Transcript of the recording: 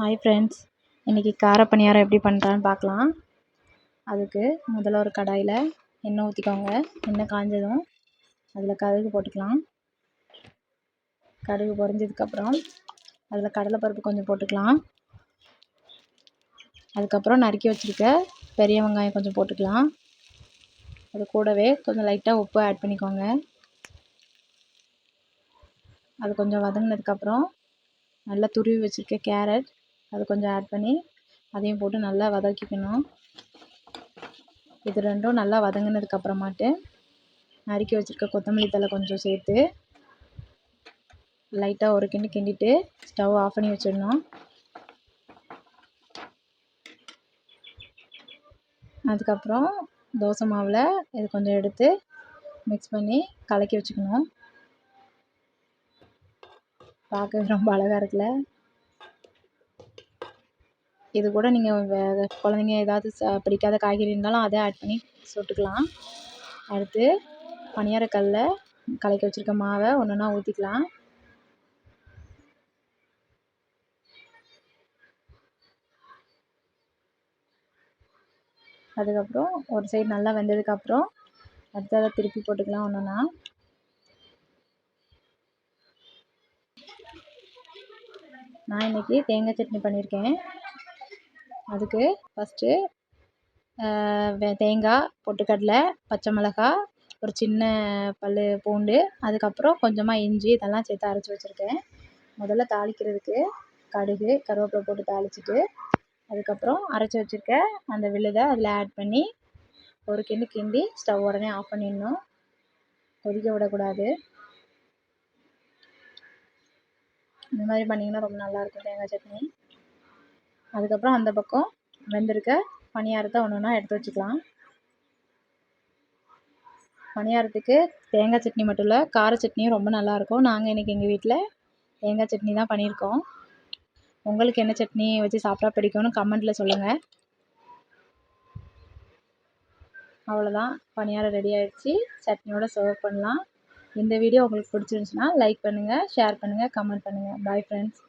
Hi friends இன்றைக்கி கார பணியாரம் எப்படி பண்ணுறான்னு பார்க்கலாம். அதுக்கு முதல்ல ஒரு கடாயில் எண்ணெய் ஊற்றிக்கோங்க எண்ணெய் காஞ்சதும் அதில் கடுகு போட்டுக்கலாம். கடுகு பொரிஞ்சதுக்கப்புறம் அதில் கடலைப்பருப்பு கொஞ்சம் போட்டுக்கலாம். அதுக்கப்புறம் நறுக்கி வச்சுருக்க பெரிய வெங்காயம் கொஞ்சம் போட்டுக்கலாம். அது கூடவே கொஞ்சம் லைட்டாக உப்பு ஆட் பண்ணிக்கோங்க. அது கொஞ்சம் வதங்கினதுக்கப்புறம் நல்லா துருவி வச்சுருக்க கேரட் அது கொஞ்சம் ஆட் பண்ணி அதையும் போட்டு நல்லா வதக்கிக்கணும். இது ரெண்டும் நல்லா வதங்கினதுக்கு அப்புறமாட்டு நறுக்கி வச்சுருக்க கொத்தமல்லி தழை கொஞ்சம் சேர்த்து லைட்டாக ஒரு கிண்டு கிண்டிட்டு ஸ்டவ் ஆஃப் பண்ணி வச்சிடணும். அதுக்கப்புறம் தோசை மாவில் இது கொஞ்சம் எடுத்து மிக்ஸ் பண்ணி கலக்கி வச்சுக்கணும். பார்க்கவே ரொம்ப அழகாக இருக்குல்ல? இது கூட நீங்கள் குழந்தைங்க ஏதாவது ச பிடிக்காத காய்கறி இருந்தாலும் அதை ஆட் பண்ணி சுட்டுக்கலாம். அடுத்து பணியாரக்கல்லில் கலக்கி வச்சுருக்க மாவை ஒன்று ஒன்றா ஊற்றிக்கலாம் அதுக்கப்புறம் ஒரு சைடு நல்லா வெந்ததுக்கப்புறம் அடுத்ததை திருப்பி போட்டுக்கலாம் ஒன்று ஒன்றா நான் இன்றைக்கி தேங்காய் சட்னி பண்ணியிருக்கேன் அதுக்கு ஃபஸ்ட்டு தேங்காய் பொட்டுக்கடலை பச்சை மிளகா ஒரு சின்ன பல் பூண்டு அதுக்கப்புறம் கொஞ்சமாக இஞ்சி இதெல்லாம் சேர்த்து அரைச்சி வச்சுருக்கேன். முதல்ல தாளிக்கிறதுக்கு கடுகு கருவேப்பிலை போட்டு தாளிச்சிட்டு அதுக்கப்புறம் அரைச்சி வச்சுருக்க அந்த விழுதை அதில் ஆட் பண்ணி ஒரு கிண்டு கிண்டி ஸ்டவ் உடனே ஆஃப் பண்ணிடணும். கொதிக்க விடக்கூடாது. இந்த மாதிரி பண்ணிங்கன்னா ரொம்ப நல்லாயிருக்கும் தேங்காய் சட்னி. அதுக்கப்புறம் அந்த பக்கம் வெந்திருக்க பணியாரத்தை ஒன்று ஒன்றா எடுத்து வச்சுக்கலாம். பணியாரத்துக்கு தேங்காய் சட்னி மட்டும் இல்லை கார சட்னியும் ரொம்ப நல்லாயிருக்கும் நாங்கள் இன்றைக்கி எங்கள் வீட்டில் தேங்காய் சட்னி தான் பண்ணியிருக்கோம். உங்களுக்கு என்ன சட்னி வச்சு சாப்பிட்டா பிடிக்கும்னு கமெண்ட்டில் சொல்லுங்கள் அவ்வளோதான் பணியாரம் ரெடி ஆகிடுச்சு சட்னியோட சர்வ் பண்ணலாம். இந்த வீடியோ உங்களுக்கு பிடிச்சிருந்துச்சின்னா லைக் பண்ணுங்கள் ஷேர் பண்ணுங்கள் கமெண்ட் பண்ணுங்கள் பாய் ஃப்ரெண்ட்ஸ்